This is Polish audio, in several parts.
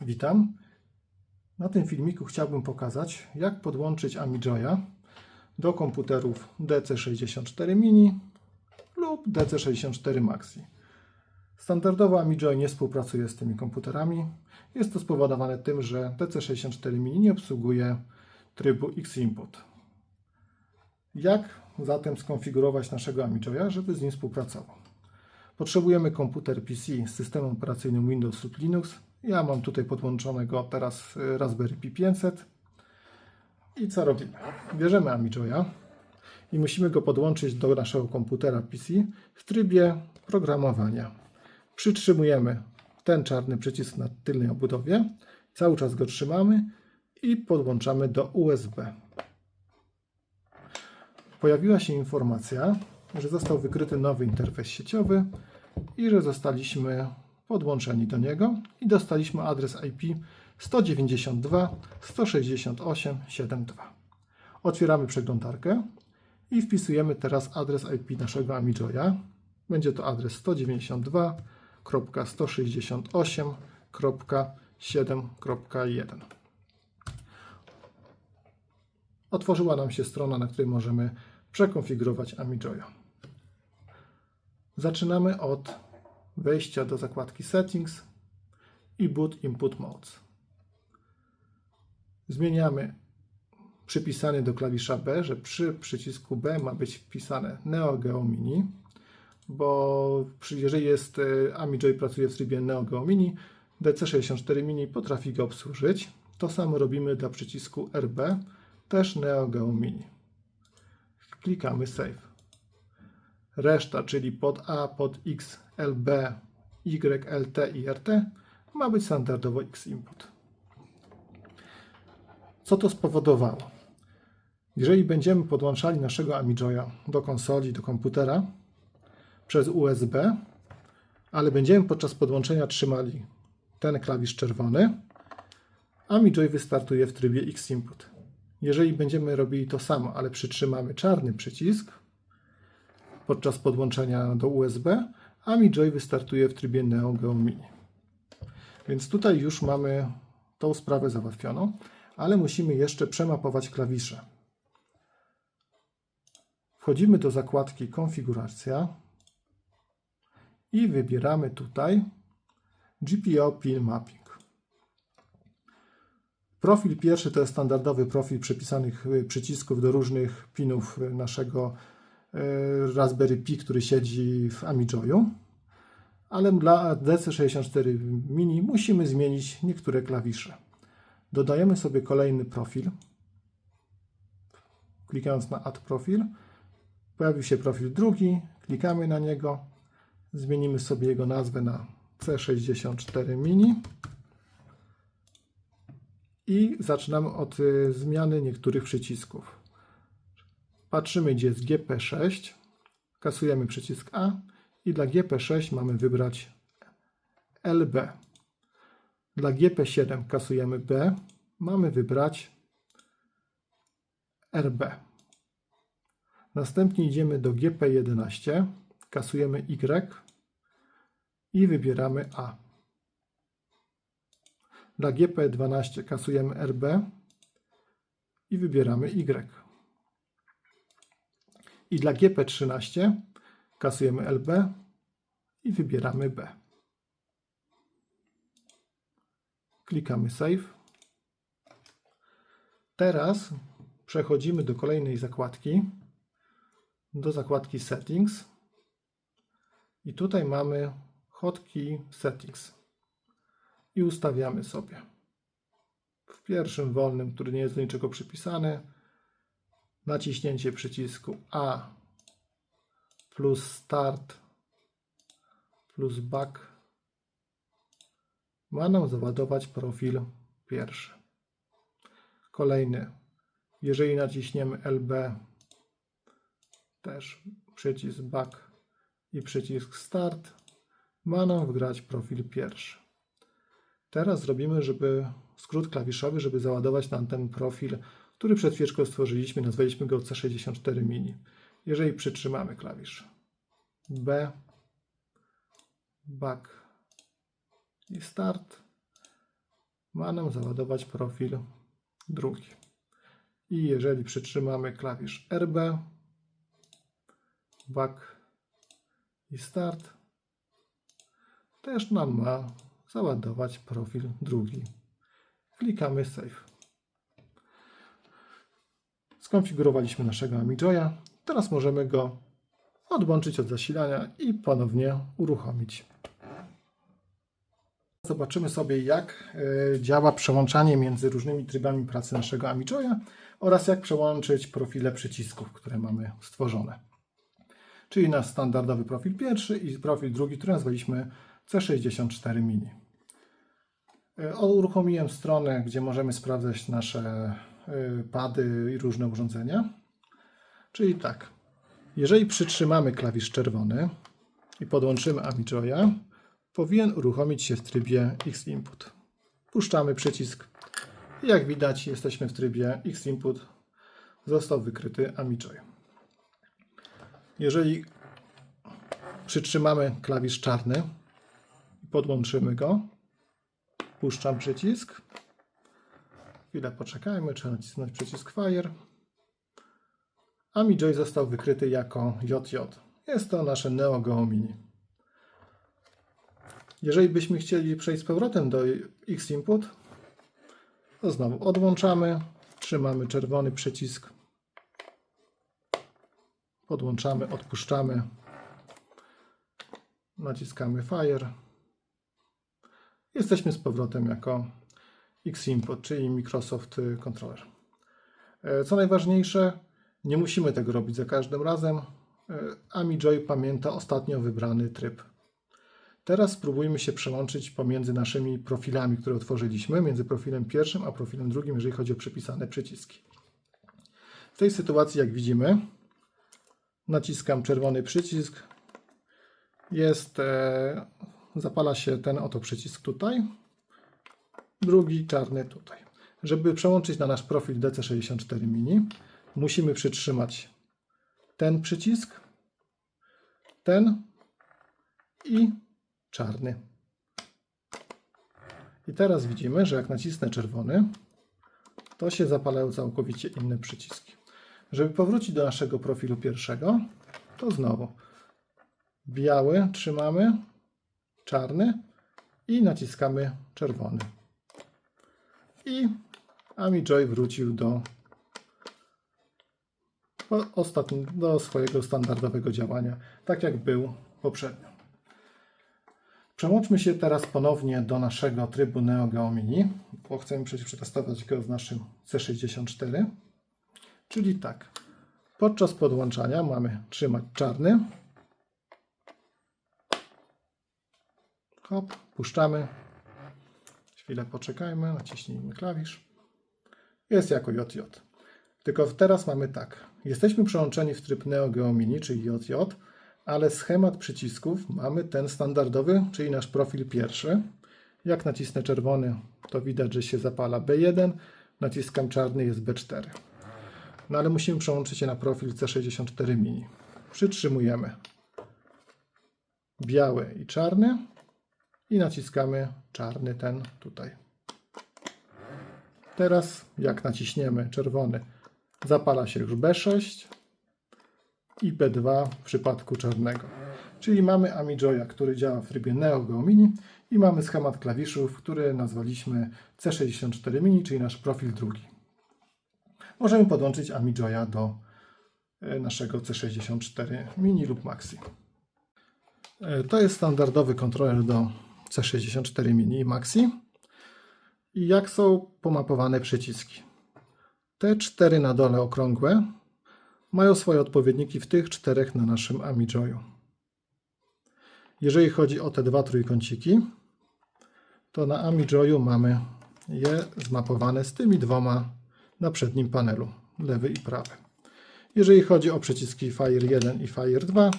Witam. Na tym filmiku chciałbym pokazać, jak podłączyć AmiJoya do komputerów DC64 Mini lub DC64 Maxi. Standardowo AmiJoy nie współpracuje z tymi komputerami. Jest to spowodowane tym, że DC64 Mini nie obsługuje trybu X-Input. Jak zatem skonfigurować naszego AmiJoya, żeby z nim współpracował? Potrzebujemy komputer PC z systemem operacyjnym Windows lub Linux. Ja mam tutaj podłączonego teraz y, Raspberry Pi 500. I co robimy? Bierzemy AmiJoya i musimy go podłączyć do naszego komputera PC w trybie programowania. Przytrzymujemy ten czarny przycisk na tylnej obudowie, cały czas go trzymamy i podłączamy do USB. Pojawiła się informacja, że został wykryty nowy interfejs sieciowy i że zostaliśmy podłączeni do niego i dostaliśmy adres IP 192.168.7.2. Otwieramy przeglądarkę i wpisujemy teraz adres IP naszego AmiJoya. Będzie to adres 192.168.7.1. Otworzyła nam się strona, na której możemy przekonfigurować AmiJoya. Zaczynamy od wejścia do zakładki Settings i Boot Input Modes. Zmieniamy przypisanie do klawisza B, że przy przycisku B ma być wpisane Neo Geo Mini, bo jeżeli jest e, AmiJoy pracuje w trybie Neo Geo Mini, DC64 Mini potrafi go obsłużyć. To samo robimy dla przycisku RB, też Neo Geo Mini. Klikamy Save. Reszta, czyli pod A, pod X, LB, Y, LT i RT ma być standardowo X-input. Co to spowodowało? Jeżeli będziemy podłączali naszego AmiJoya do konsoli, do komputera przez USB, ale będziemy podczas podłączenia trzymali ten klawisz czerwony, AmiJoy wystartuje w trybie X-input. Jeżeli będziemy robili to samo, ale przytrzymamy czarny przycisk, podczas podłączenia do USB, AmiJoy wystartuje w trybie Neo Geo Mini. Więc tutaj już mamy tą sprawę załatwioną, ale musimy jeszcze przemapować klawisze. Wchodzimy do zakładki Konfiguracja i wybieramy tutaj GPO Pin Mapping. Profil pierwszy to jest standardowy profil przypisanych y, przycisków do różnych pinów y, naszego Raspberry Pi, który siedzi w AmiJoyu. Ale dla DC64 Mini musimy zmienić niektóre klawisze. Dodajemy sobie kolejny profil. Klikając na Add Profil, pojawił się profil drugi, klikamy na niego, zmienimy sobie jego nazwę na C64 Mini i zaczynamy od y, zmiany niektórych przycisków. Patrzymy, gdzie jest GP6, kasujemy przycisk A i dla GP6 mamy wybrać LB. Dla GP7 kasujemy B, mamy wybrać RB. Następnie idziemy do GP11, kasujemy Y i wybieramy A. Dla GP12 kasujemy RB i wybieramy Y. I dla GP13 kasujemy LB i wybieramy B. Klikamy Save. Teraz przechodzimy do kolejnej zakładki, do zakładki Settings. I tutaj mamy hotkey Settings. I ustawiamy sobie w pierwszym wolnym, który nie jest do niczego przypisany, naciśnięcie przycisku A plus Start plus Back ma nam załadować profil pierwszy. Kolejny, jeżeli naciśniemy LB, też przycisk Back i przycisk Start, ma nam wgrać profil pierwszy. Teraz zrobimy, żeby skrót klawiszowy, żeby załadować nam ten profil, który przed stworzyliśmy, nazwaliśmy go C64 Mini. Jeżeli przytrzymamy klawisz B, Back i Start, ma nam załadować profil drugi. I jeżeli przytrzymamy klawisz RB, back i start, też nam ma załadować profil drugi. Klikamy Save. Skonfigurowaliśmy naszego AmiJoya. Teraz możemy go odłączyć od zasilania i ponownie uruchomić. Zobaczymy sobie, jak e, działa przełączanie między różnymi trybami pracy naszego AmiJoya oraz jak przełączyć profile przycisków, które mamy stworzone. Czyli nasz standardowy profil pierwszy i profil drugi, który nazwaliśmy C64 Mini. E, Uruchomiłem stronę, gdzie możemy sprawdzać nasze pady i różne urządzenia. Czyli tak, jeżeli przytrzymamy klawisz czerwony i podłączymy AmiJoya, powinien uruchomić się w trybie X-Input. Puszczamy przycisk i jak widać jesteśmy w trybie X-Input. Został wykryty AmiJoy. Jeżeli przytrzymamy klawisz czarny i podłączymy go, puszczam przycisk. Chwilę poczekajmy, trzeba nacisnąć przycisk Fire. AmiJoy został wykryty jako JJ. Jest to nasze Neo Geo Mini. Jeżeli byśmy chcieli przejść z powrotem do X-Input, to znowu odłączamy, trzymamy czerwony przycisk, podłączamy, odpuszczamy, naciskamy Fire. Jesteśmy z powrotem jako X-Input, czyli Microsoft Controller. E, Co najważniejsze, nie musimy tego robić za każdym razem. E, AmiJoy pamięta ostatnio wybrany tryb. Teraz spróbujmy się przełączyć pomiędzy naszymi profilami, które otworzyliśmy, między profilem pierwszym a profilem drugim, jeżeli chodzi o przypisane przyciski. W tej sytuacji, jak widzimy, naciskam czerwony przycisk, jest, e, zapala się ten oto przycisk tutaj, drugi czarny tutaj. Żeby przełączyć na nasz profil DC64 Mini, musimy przytrzymać ten przycisk, ten i czarny. I teraz widzimy, że jak nacisnę czerwony, to się zapalają całkowicie inne przyciski. Żeby powrócić do naszego profilu pierwszego, to znowu biały trzymamy, czarny i naciskamy czerwony. I AmiJoy wrócił do, ostatni, do swojego standardowego działania, tak jak był poprzednio. Przełączmy się teraz ponownie do naszego trybu Neo Geo Mini, bo chcemy przecież przetestować go z naszym C64. Czyli tak, podczas podłączania mamy trzymać czarny. Hop, puszczamy. Chwilę poczekajmy, naciśnijmy klawisz. Jest jako JJ. Tylko teraz mamy tak. Jesteśmy przełączeni w tryb Neo Geo Mini, czyli JJ, ale schemat przycisków mamy ten standardowy, czyli nasz profil pierwszy. Jak nacisnę czerwony, to widać, że się zapala B1, naciskam czarny, jest B4. No ale musimy przełączyć się na profil C64 Mini. Przytrzymujemy biały i czarny i naciskamy czarny ten tutaj. Teraz jak naciśniemy czerwony, zapala się już B6 i B2 w przypadku czarnego. Czyli mamy AmiJoya, który działa w trybie Neo Geo Mini i mamy schemat klawiszów, który nazwaliśmy C64 Mini, czyli nasz profil drugi. Możemy podłączyć AmiJoya do e, naszego C64 Mini lub Maxi. E, To jest standardowy kontroler do C64 Mini i Maxi. I jak są pomapowane przyciski? Te cztery na dole okrągłe mają swoje odpowiedniki w tych czterech na naszym AmiJoyu. Jeżeli chodzi o te dwa trójkąciki, to na AmiJoyu mamy je zmapowane z tymi dwoma na przednim panelu, lewy i prawy. Jeżeli chodzi o przyciski Fire 1 i Fire 2,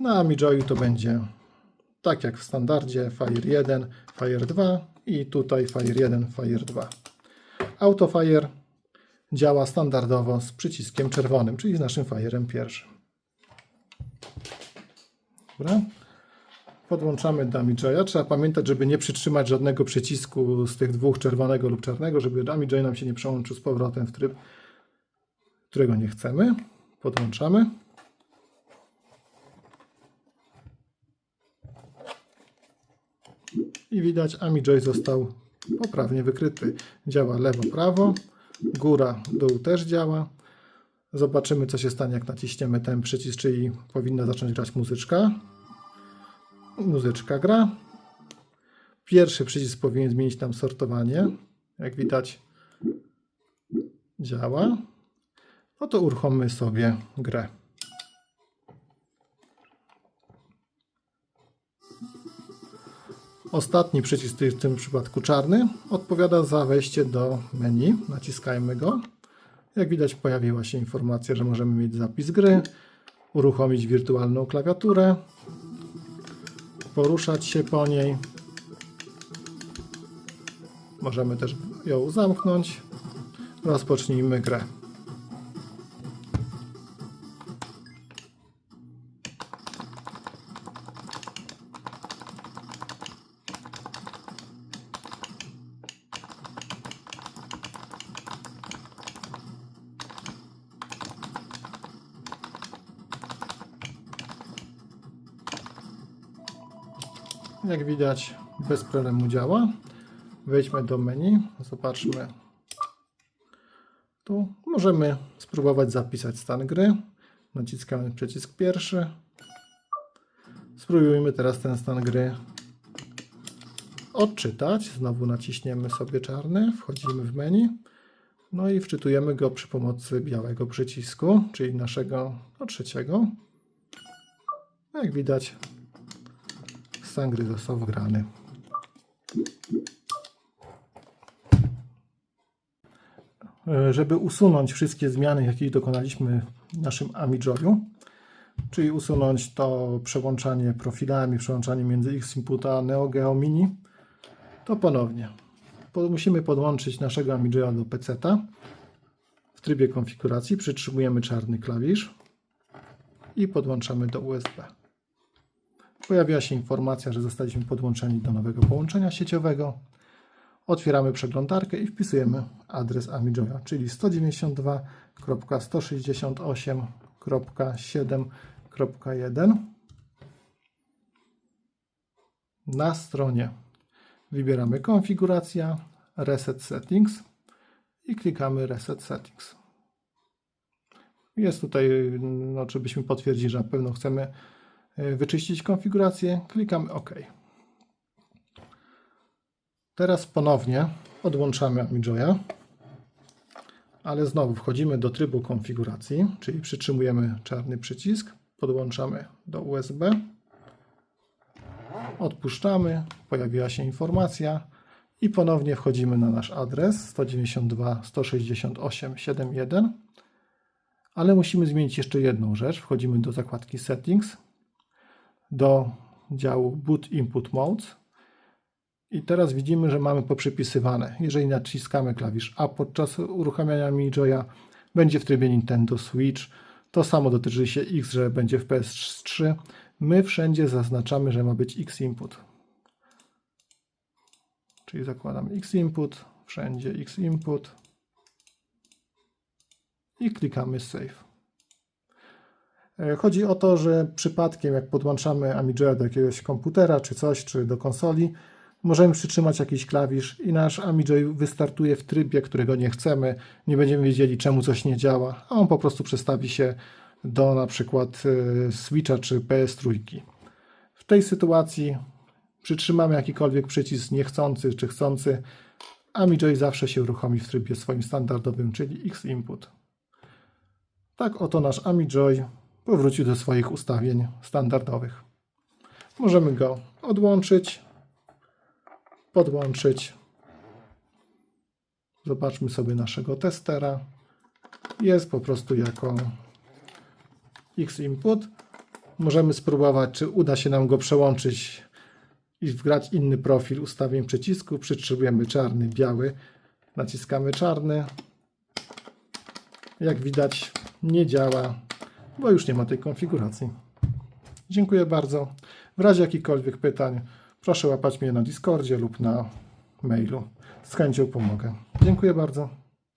na AmiJoyu to będzie tak jak w standardzie Fire 1, Fire 2 i tutaj Fire 1, Fire 2. AutoFire działa standardowo z przyciskiem czerwonym, czyli z naszym Fire'em pierwszym. Dobra. Podłączamy Dummy Joya. Trzeba pamiętać, żeby nie przytrzymać żadnego przycisku z tych dwóch, czerwonego lub czarnego, żeby Dummy Joy nam się nie przełączył z powrotem w tryb, którego nie chcemy. Podłączamy. I widać, Ami Joy został poprawnie wykryty. Działa lewo, prawo, góra, dół też działa. Zobaczymy, co się stanie, jak naciśniemy ten przycisk, czyli powinna zacząć grać muzyczka. Muzyczka gra. Pierwszy przycisk powinien zmienić nam sortowanie. Jak widać, działa. No to uruchommy sobie grę. Ostatni przycisk, w tym przypadku czarny, odpowiada za wejście do menu. Naciskajmy go. Jak widać, pojawiła się informacja, że możemy mieć zapis gry, uruchomić wirtualną klawiaturę, poruszać się po niej. Możemy też ją zamknąć. Rozpocznijmy grę. Jak widać, bez problemu działa. Wejdźmy do menu, zobaczmy. Tu możemy spróbować zapisać stan gry. Naciskamy przycisk pierwszy. Spróbujmy teraz ten stan gry odczytać. Znowu naciśniemy sobie czarny, wchodzimy w menu. No i wczytujemy go przy pomocy białego przycisku, czyli naszego no, trzeciego. Jak widać, stan gry został wgrany. E, Żeby usunąć wszystkie zmiany, jakie dokonaliśmy w naszym AmiJoyu, czyli usunąć to przełączanie profilami, przełączanie między X-Inputa a Neo Geo Mini, to ponownie po- musimy podłączyć naszego AmiJoya do PC-ta. W trybie konfiguracji przytrzymujemy czarny klawisz i podłączamy do USB. Pojawiła się informacja, że zostaliśmy podłączeni do nowego połączenia sieciowego. Otwieramy przeglądarkę i wpisujemy adres AmiJoya, czyli 192.168.7.1. Na stronie wybieramy konfiguracja, reset settings i klikamy reset settings. Jest tutaj, no, żebyśmy potwierdzili, że na pewno chcemy wyczyścić konfigurację, klikamy OK. Teraz ponownie odłączamy AmiJoya, ale znowu wchodzimy do trybu konfiguracji, czyli przytrzymujemy czarny przycisk, podłączamy do USB, odpuszczamy, pojawiła się informacja i ponownie wchodzimy na nasz adres 192.168.7.1, ale musimy zmienić jeszcze jedną rzecz. Wchodzimy do zakładki Settings, do działu Boot Input Modes i teraz widzimy, że mamy poprzypisywane. Jeżeli naciskamy klawisz A podczas uruchamiania MiJoya, będzie w trybie Nintendo Switch. To samo dotyczy się X, że będzie w PS3. My wszędzie zaznaczamy, że ma być X input. Czyli zakładamy X input, wszędzie X input i klikamy Save. E, Chodzi o to, że przypadkiem jak podłączamy AmiJoya do jakiegoś komputera czy coś, czy do konsoli, możemy przytrzymać jakiś klawisz i nasz AmiJoy wystartuje w trybie, którego nie chcemy. Nie będziemy wiedzieli, czemu coś nie działa, a on po prostu przestawi się do na przykład e, Switcha czy PS3. W tej sytuacji przytrzymamy jakikolwiek przycisk niechcący czy chcący, AmiJoy zawsze się uruchomi w trybie swoim standardowym, czyli X input. Tak oto nasz AmiJoy powrócił do swoich ustawień standardowych. Możemy go odłączyć, podłączyć. Zobaczmy sobie naszego testera. Jest po prostu jako X input. Możemy spróbować, czy uda się nam go przełączyć i wgrać inny profil ustawień przycisku. Przytrzymujemy czarny, biały. Naciskamy czarny. Jak widać nie działa, bo już nie ma tej konfiguracji. Dziękuję bardzo. W razie jakichkolwiek pytań, proszę łapać mnie na Discordzie lub na mailu. Z chęcią pomogę. Dziękuję bardzo.